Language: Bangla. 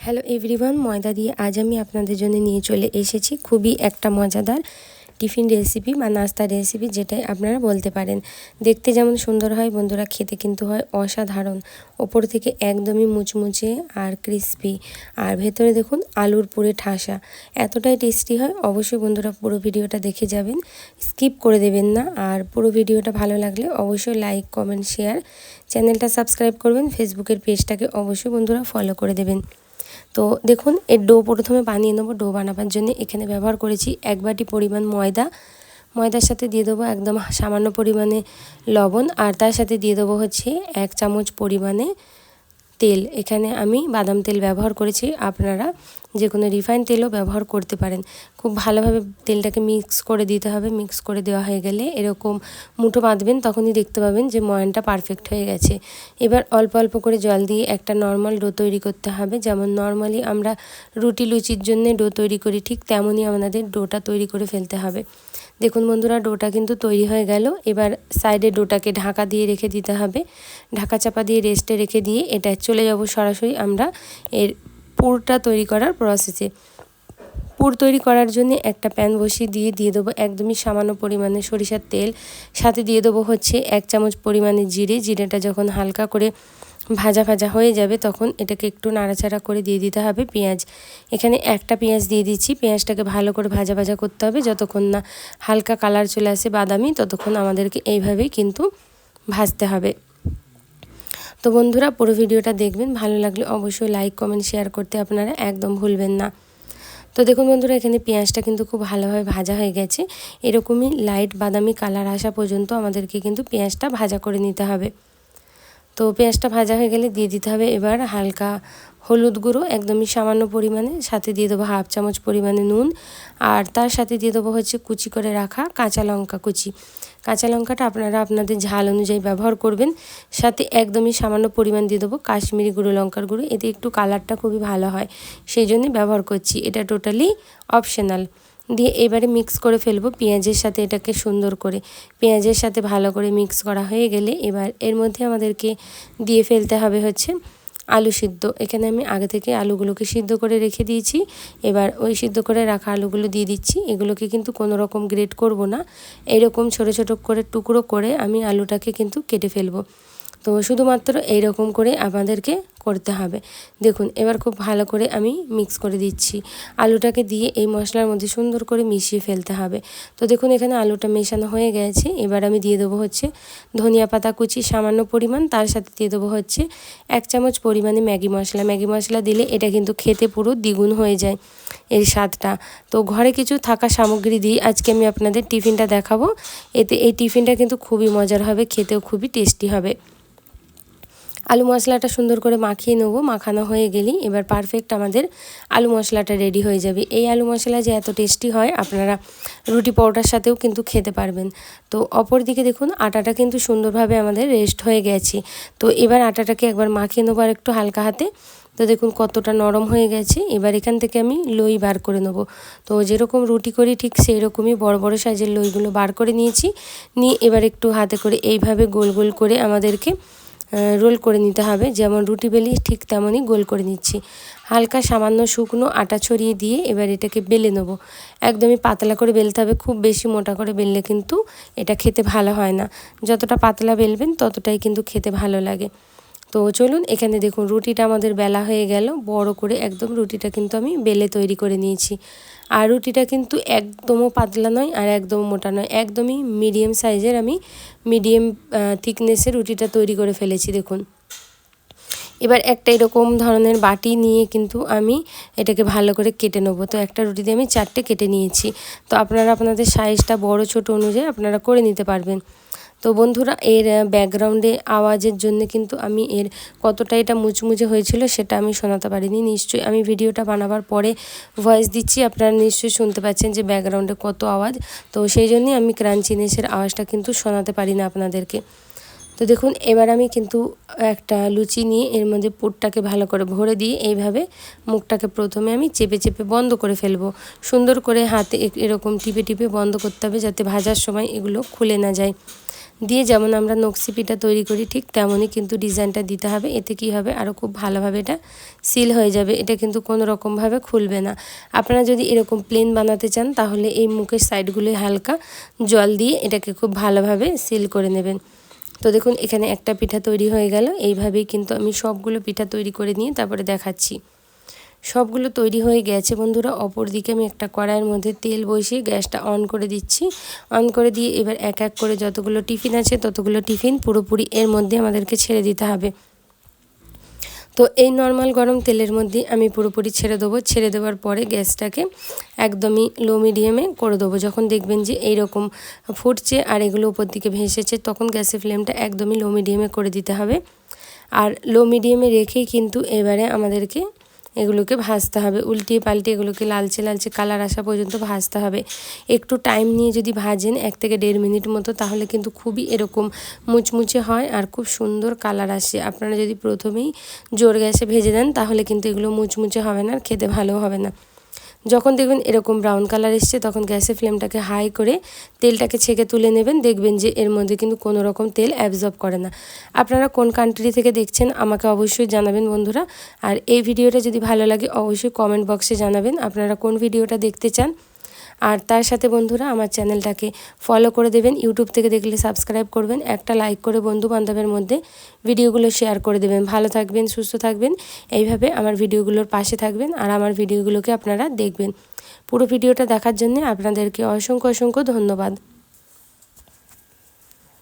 হ্যালো এভরিওয়ান ময়দা দিয়ে আজ আমি আপনাদের জন্য নিয়ে চলে এসেছি খুবই একটা মজাদার টিফিন রেসিপি বা নাস্তার রেসিপি যেটাই আপনারা বলতে পারেন। দেখতে যেমন সুন্দর হয়, বন্ধুরা খেতে কিন্তু হয় অসাধারণ। ওপর থেকে একদমই মুচমুচে আর ক্রিস্পি আর ভেতরে দেখুন আলুর পুরে ঠাসা। এতটাই টেস্টি হয়, অবশ্যই বন্ধুরা পুরো ভিডিওটা দেখে যাবেন। স্কিপ করে দেবেন না। আর পুরো ভিডিওটা ভালো লাগলে অবশ্যই লাইক কমেন্ট শেয়ার চ্যানেলটা সাবস্ক্রাইব করবেন ফেসবুকের পেজটাকে অবশ্যই বন্ধুরা ফলো করে দেবেন। তো দেখুন, এর ডো প্রথমে বানিয়ে নেব, ডো বানাবার জন্য এখানে ব্যবহার করেছি এক বাটি পরিমাণ ময়দা। ময়দার সাথে দিয়ে দেবো একদম সামান্য পরিমাণে লবণ, আর তার সাথে দিয়ে দেবো হচ্ছে এক চামচ পরিমাণে তেল, এখানে আমি বাদাম তেল ব্যবহার করেছি। আপনারা যে কোনো রিফাইন তেলও ব্যবহার করতে পারেন। খুব ভালোভাবে তেলটাকে মিক্স করে দিতে হবে। মিক্স করে দেওয়া হয়ে গেলে এরকম মুঠো বাঁধবেন, তখনই দেখতে পাবেন যে ময়নটা পারফেক্ট হয়ে গেছে। এবার অল্প অল্প করে জল দিয়ে একটা নর্মাল ডো তৈরি করতে হবে। যেমন নর্মালি আমরা রুটি লুচির জন্য ডো তৈরি করি, ঠিক তেমনই আমাদের ডোটা তৈরি করে ফেলতে হবে। দেখুন বন্ধুরা, ডোটা কিন্তু তৈরি হয়ে গেল। এবার সাইডে ডোটাকে ঢাকা দিয়ে রেখে দিতে হবে। ঢাকা চাপা দিয়ে রেস্টে রেখে দিয়ে এটা চলে যাব সরাসরি আমরা এর পুরটা তৈরি করার প্রসেসে পুর তৈরি করার জন্য একটা প্যান বসিয়ে দিয়ে দিয়ে দেবো একদমই সামান্য পরিমাণে সরিষার তেল। সাথে দিয়ে দেবো হচ্ছে এক চামচ পরিমাণে জিরে। জিরেটা যখন হালকা করে ভাজা ভাজা হয়ে যাবে, তখন এটাকে একটু নাড়াচাড়া করে দিয়ে দিতে হবে পেঁয়াজ। এখানে একটা পেঁয়াজ দিয়ে দিচ্ছি, পেঁয়াজটাকে ভালো করে ভাজা ভাজা করতে হবে, যতক্ষণ না হালকা কালার চলে আসে বাদামি, ততক্ষণ আমাদেরকে এইভাবেই কিন্তু ভাজতে হবে। তো বন্ধুরা, পুরো ভিডিওটা দেখবেন, ভালো লাগলে অবশ্যই লাইক কমেন্ট শেয়ার করতে আপনারা একদম ভুলবেন না। তো দেখুন বন্ধুরা, এখানে পেঁয়াজটা কিন্তু খুব ভালোভাবে ভাজা হয়ে গেছে। এরকমই লাইট বাদামি কালার আসা পর্যন্ত আমাদেরকে কিন্তু পেঁয়াজটা ভাজা করে নিতে হবে। তো পেঁয়াজটা ভাজা হয়ে গেলে দিয়ে দিতে হবে এবার হালকা হলুদ গুঁড়ো, একদমই সামান্য পরিমাণে। সাথে দিয়ে দেবো হাফ চামচ পরিমাণে নুন। আর তার সাথে দিয়ে দেবো হচ্ছে কুচি করে রাখা কাঁচা লঙ্কা কুচি। কাঁচা লঙ্কাটা আপনারা আপনাদের ঝাল অনুযায়ী ব্যবহার করবেন। সাথে একদমই সামান্য পরিমাণ দিয়ে দেবো কাশ্মীরি গুঁড়ো, লঙ্কার গুঁড়ো। এতে একটু কালারটা খুবই ভালো হয়। সেই জন্যই ব্যবহার করছি। এটা টোটালি অপশনাল। দিয়ে এবারে মিক্স করে ফেলব। পেঁয়াজের সাথে এটাকে সুন্দর করে, পেঁয়াজের সাথে ভালো করে মিক্স করা হয়ে গেলে এবার এর মধ্যে আমাদেরকে দিয়ে ফেলতে হবে হচ্ছে আলু সিদ্ধ। এখানে আমি আগে থেকে আলুগুলোকে সিদ্ধ করে রেখে দিয়েছি। এবার ওই সিদ্ধ করে রাখা আলুগুলো দিয়ে দিচ্ছি। এগুলোকে কিন্তু কোনো রকম গ্রেট করব না। এরকম ছোট ছোট করে টুকরো করে আমি আলুটাকে কিন্তু কেটে ফেলব। তো শুধুমাত্র এই রকম করে আমাদেরকে করতে হবে। দেখুন, এবার খুব ভালো করে আমি মিক্স করে দিচ্ছি। আলুটাকে দিয়ে এই মশলার মধ্যে সুন্দর করে মিশিয়ে ফেলতে হবে। তো দেখুন, এখানে আলুটা মেশানো হয়ে গেছে। এবার আমি দিয়ে দেবো হচ্ছে ধনিয়া পাতা কুচি, সামান্য পরিমাণ, তার সাথে দিয়ে দেবো হচ্ছে এক চামচ পরিমাণে ম্যাগি মশলা। ম্যাগি মশলা দিলে এটা কিন্তু খেতে পুরো দ্বিগুণ হয়ে যায় এর স্বাদটা। তো ঘরে কিছু থাকা সামগ্রী দিয়ে আজকে আমি আপনাদের টিফিনটা দেখাবো। এতে এই টিফিনটা কিন্তু খুবই মজার হবে, খেতেও খুবই টেস্টি হবে। আলু মশলাটা সুন্দর করে মাখিয়ে নেব, মাখানো হয়ে গেলেই এবার পারফেক্ট আমাদের আলু মশলাটা রেডি হয়ে যাবে। এই আলু মশলা যে এত টেস্টি হয়, আপনারা রুটি পরোটার সাথেও কিন্তু খেতে পারবেন। তো অপর দিকে দেখুন, আটাটা কিন্তু সুন্দরভাবে আমাদের রেস্ট হয়ে গেছে। তো এবার আটাটাকে একবার মাখিয়ে নেব আর একটু হালকা হাতে। তো দেখুন কতটা নরম হয়ে গেছে। এবার এখান থেকে আমি লই বার করে নেব। তো যেরকম রুটি করি ঠিক সেই রকমই বড় বড় সাইজের লইগুলো বার করে নিয়েছি। নিয়ে এবার একটু হাতে করে এইভাবে গোল গোল করে আমাদেরকে রোল করে নিতে হবে। যেমন রুটি বেলি ঠিক তেমনই গোল করে নিচ্ছি। হালকা সামান্য শুকনো আটা ছড়িয়ে দিয়ে এবার এটাকে বেলে নেব। একদমই পাতলা করে বেলতে হবে, খুব বেশি মোটা করে বেললে কিন্তু এটা খেতে ভালো হয় না। যতটা পাতলা বেলবেন ততটাই কিন্তু খেতে ভালো লাগে। তো চলুন, এখানে দেখুন রুটিটা আমাদের বেলা হয়ে গেল। বড় করে একদম রুটিটা কিন্তু আমি বেলে তৈরি করে নিয়েছি। আর রুটিটা কিন্তু একদমও পাতলা নয় আর একদম মোটা নয়, একদমই মিডিয়াম সাইজের আমি মিডিয়াম থিকনেসের রুটিটা তৈরি করে ফেলেছি, দেখুন। এবার একটা এরকম ধরনের বাটি নিয়ে কিন্তু আমি এটাকে ভালো করে কেটে নেব। তো একটা রুটি দিয়ে আমি চারটে কেটে নিয়েছি। তো আপনারা আপনাদের সাইজটা বড়, ছোট অনুযায়ী আপনারা করে নিতে পারবেন। তো বন্ধুরা, এর ব্যাকগ্রাউন্ডে আওয়াজের জন্য কিন্তু আমি এর কতটা এটা মুচমুচে হয়েছিল সেটা আমি শোনাতে পারিনি। নিশ্চয়ই আমি ভিডিওটা বানাবার পরে ভয়েস দিচ্ছি, আপনারা নিশ্চয়ই শুনতে পাচ্ছেন যে ব্যাকগ্রাউন্ডে কত আওয়াজ। তো সেই জন্যই আমি ক্রাঞ্চিনেসের আওয়াজটা কিন্তু শোনাতে পারি না আপনাদেরকে। তো দেখুন, এবার আমি কিন্তু একটা লুচি নিয়ে এর মধ্যে পুরটাকে ভালো করে ভরে দিয়ে এইভাবে মুখটাকে প্রথমে আমি চেপে চেপে বন্ধ করে ফেলব। সুন্দর করে হাতে এরকম টিপে টিপে বন্ধ করতে হবে যাতে ভাজার সময় এগুলো খুলে না যায়। দিয়ে যেমন আমরা নকশি পিঠা তৈরি করি, ঠিক তেমনই কিন্তু ডিজাইনটা দিতে হবে। এতে কি হবে? আরও খুব ভালোভাবে এটা সিল হয়ে যাবে। এটা কিন্তু কোনো রকমভাবে খুলবে না। আপনারা যদি এরকম প্লেন বানাতে চান, তাহলে এই মুখের সাইডগুলি হালকা জল দিয়ে এটাকে খুব ভালোভাবে সিল করে নেবেন। তো দেখুন, এখানে একটা পিঠা তৈরি হয়ে গেল। এইভাবেই কিন্তু আমি সবগুলো পিঠা তৈরি করে নিয়ে তারপরে দেখাচ্ছি। সবগুলো তৈরি হয়ে গেছে বন্ধুরা। অপর দিকে আমি একটা কড়াইয়ের মধ্যে তেল বসিয়ে গ্যাসটা অন করে দিচ্ছি। অন করে দিয়ে এবার এক এক করে যতগুলো টিফিন আছে, ততগুলো টিফিন পুরোপুরি এর মধ্যে আমাদেরকে ছেড়ে দিতে হবে। তো এই নর্মাল গরম তেলের মধ্যে আমি পুরোপুরি ছেড়ে দেবো। ছেড়ে দেওয়ার পরে গ্যাসটাকে একদমই লো মিডিয়ামে করে দেবো। যখন দেখবেন যে এই রকম ফুটছে আর এগুলো উপর দিকে ভেসেছে, তখন গ্যাসের ফ্লেমটা একদমই লো মিডিয়ামে করে দিতে হবে। আর লো মিডিয়ামে রেখেই কিন্তু এবারে আমাদেরকে এগুলোকে ভাজতে হবে। উল্টিয়ে পাল্টে এগুলোকে লালচে লালচে কালার আসা পর্যন্ত ভাজতে হবে। একটু টাইম নিয়ে যদি ভাজেন এক থেকে দেড় মিনিট মতো, তাহলে কিন্তু খুবই এরকম মুচমুচে হয় আর খুব সুন্দর কালার আসে। আপনারা যদি প্রথমেই জোর গ্যাসে ভেজে দেন, তাহলে কিন্তু এগুলো মুচমুচে হবে না আর খেতে ভালো হবে না। যখন দেখবেন এরকম ব্রাউন কালার এসছে, তখন গ্যাসের ফ্লেমটাকে হাই করে তেলটাকে ছেঁকে তুলে নেবেন। দেখবেন যে এর মধ্যে কিন্তু কোনো রকম তেল অ্যাবজর্ব করে না। আপনারা কোন কান্ট্রি থেকে দেখছেন আমাকে অবশ্যই জানাবেন বন্ধুরা। আর এই ভিডিওটা যদি ভালো লাগে, অবশ্যই কমেন্ট বক্সে জানাবেন। আপনারা কোন ভিডিওটা দেখতে চান আর তার সাথে বন্ধুরা আমার চ্যানেলটাকে ফলো করে দেবেন ইউটিউব থেকে দেখলে সাবস্ক্রাইব করবেন, একটা লাইক করে বন্ধু বান্ধবের মধ্যে ভিডিওগুলো শেয়ার করে দেবেন। ভালো থাকবেন, সুস্থ থাকবেন, এইভাবে আমার ভিডিওগুলোর পাশে থাকবেন আর আমার ভিডিওগুলোকে আপনারা দেখবেন। পুরো ভিডিওটা দেখার জন্য আপনাদেরকে অসংখ্য অসংখ্য ধন্যবাদ।